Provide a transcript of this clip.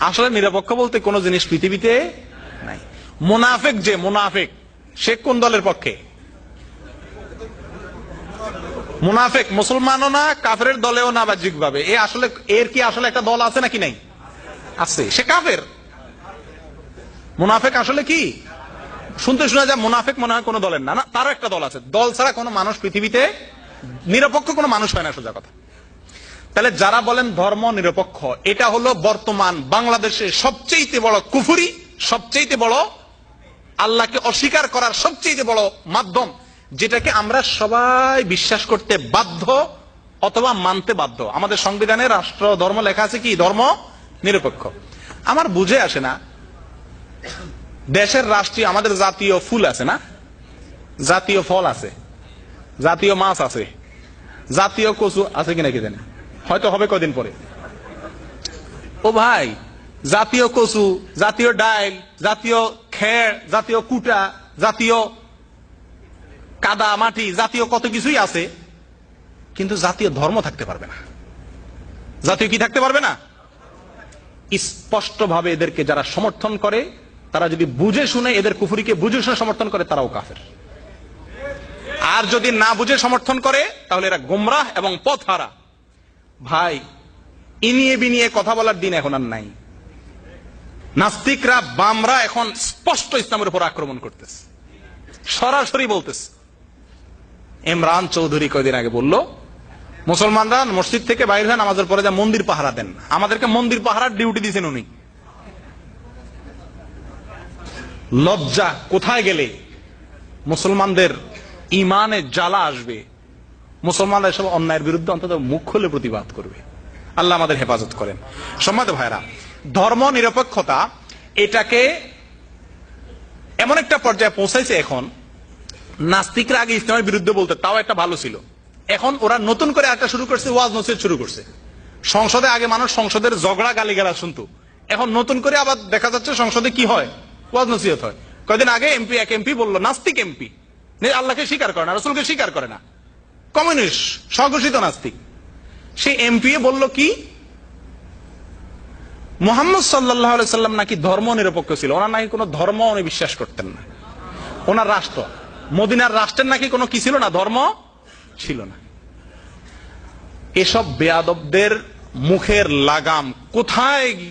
আসলে নিরপেক্ষ বলতে কোনো জিনিস পৃথিবীতে নাই। মোনাফেক যে, মোনাফেক, সে কোন দলের পক্ষে? মুনাফেক মুসলমানও না, কাফের দলেও না বাহ্যিক ভাবে এ আসলে, এর কি আসলে একটা দল আছে নাকি নাই? আছে। সে কাফের। মুনাফেক আসলে কি? শুনতে শোনা যায় মুনাফেক মনে হয় কোনো দলের না। না, তারও একটা দল আছে। দল ছাড়া কোনো মানুষ পৃথিবীতে, নিরপেক্ষ কোনো মানুষ হয় না, সোজা কথা। তাহলে যারা বলেন ধর্ম নিরপেক্ষ, এটা হলো বর্তমান বাংলাদেশে সবচেয়ে বড় কুফুরি সবচেয়ে বড় আল্লাহকে অস্বীকার করার সবচেয়ে বড় মাধ্যম, যেটাকে আমরা সবাই বিশ্বাস করতে বাধ্য অথবা মানতে বাধ্য। আমাদের সংবিধানে রাষ্ট্র, ধর্ম লেখা আছে কি? ধর্ম নিরপেক্ষ। আমার বুঝে আসে না, দেশের রাষ্ট্রীয়, আমাদের জাতীয় ফুল আছে না? জাতীয় ফল আছে, জাতীয় মাছ আছে, জাতীয় কচু আছে কিনা কি জানি? হয়তো হবে কদিন পরে। ও ভাই, জাতীয় কচু, জাতীয় ডাইল, জাতীয় খের, জাতীয় কুটা, জাতীয় কাদা, মাটি, জাতীয় কত কিছুই আছে, কিন্তু জাতীয় ধর্ম থাকতে পারবে না। জাতীয় কি থাকতে পারবে না? স্পষ্টভাবে এদেরকে যারা সমর্থন করে, তারা যদি বুঝে শুনে এদের কুফুরিকে বুঝে শুনে সমর্থন করে, তারাও কাফের। আর যদি না বুঝে সমর্থন করে, তাহলে এরা গোমরাহ এবং পথ হারা ভাই, ইনিয়ে বিনিয়ে কথা বলার দিন এখন আর নাই। নাস্তিকরা, বামরা এখন স্পষ্ট ইসলামের উপর আক্রমণ করতেছে। সরাসরি বলতেছে। ইমরান চৌধুরী কয়দিন আগে বলল, মুসলমানরা মসজিদ থেকে বাইরে হয়ে নামাজের পরে যা মন্দির পাহারা দেন। আমাদেরকে মন্দির পাহারার ডিউটি দিয়েছেন উনি। লজ্জা, কোথায় গেলে মুসলমানদের ইমানে জ্বালা আসবে? মুসলমানরা এসব অন্যায়ের বিরুদ্ধে অন্তত মুখ খুলে প্রতিবাদ করবে। আল্লাহ আমাদের হেফাজত করেন। সম্মানিত ভাইরা ধর্ম নিরপেক্ষতা এটাকে এমন একটা পর্যায়ে পৌঁছাইছে এখন, নাস্তিকরা আগে ইসলামের বিরুদ্ধে বলতে, তাও একটা ভালো ছিল। এখন ওরা নতুন করে একটা শুরু করছে, ওয়াজ নসিহত শুরু করছে। সংসদে আগে মানুষ সংসদের ঝগড়া গালিগালা শুনতো। এখন নতুন করে আবার দেখা যাচ্ছে সংসদে কি হয়? ওয়াজ নসিহত হয়। কয়দিন আগে এমপি, এক এমপি বলল, নাস্তিক এমপি। আল্লাহকে স্বীকার করে না, রসুলকে স্বীকার করে না। কমিউনিস্ট, স্বঘোষিত নাস্তিক। সে এমপি বলল কি? মোহাম্মদ সাল্লাহ সাল্লাম নাকি ধর্ম নিরপেক্ষ ছিল। ওনার নাকি কোনো ধর্ম উনি বিশ্বাস করতেন না। ওনার রাষ্ট্র। মদিনার রাষ্ট্রের নাকি কোনো কি ছিল না? ধর্ম ছিল না। এসব বেয়াদবদের মুখের লাগাম কোথায়